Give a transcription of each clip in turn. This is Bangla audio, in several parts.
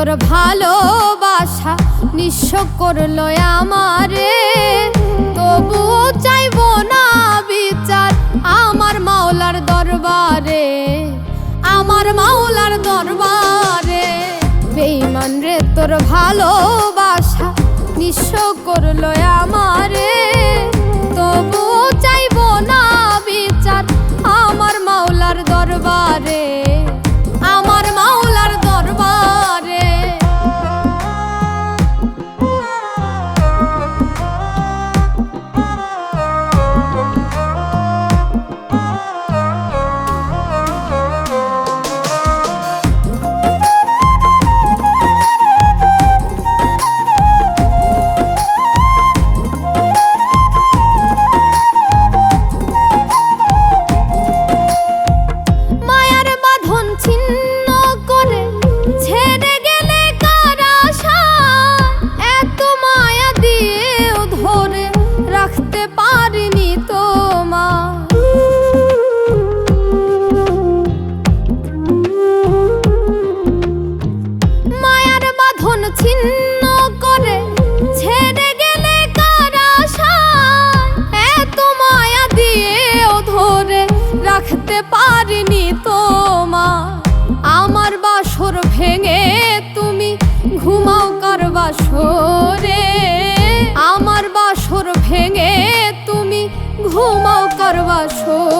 তোর ভালোবাসা নিঃস্ব করল আমারে। তবুও চাইব না বিচার আমার মাওলার দরবারে, আমার মাওলার দরবারে। বেইমান রে, তোর ভালোবাসা নিঃস্ব করল আমারে। বাসরে আমার বাসর ভেঙে তুমি ঘুমাও কার বাসর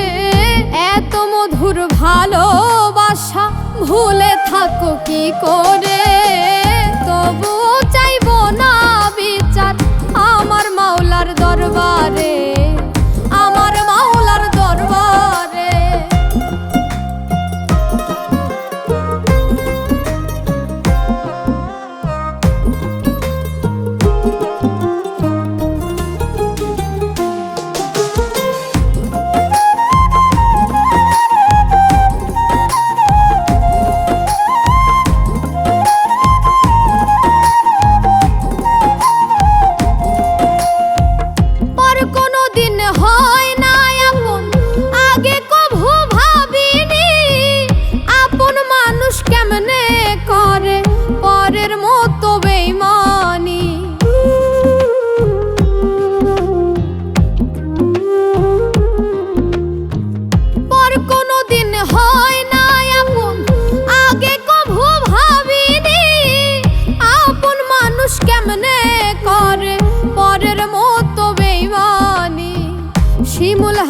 ভুলে থাকো কি করে?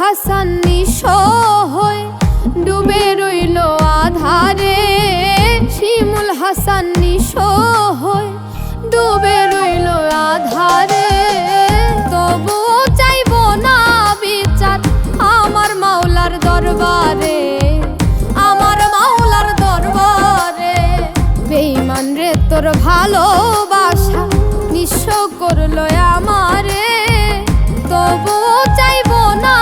হাসান হয় ডুবে রইল আধারে। শিমুল হাসান হয় ডুবে রইল আধারে। তবু চাইব না বিচার আমার মাওলার দরবারে, আমার মাওলার দরবারে। রে, তোর ভালোবাসা নিঃস্ব করল আমারে। তবু চাইব না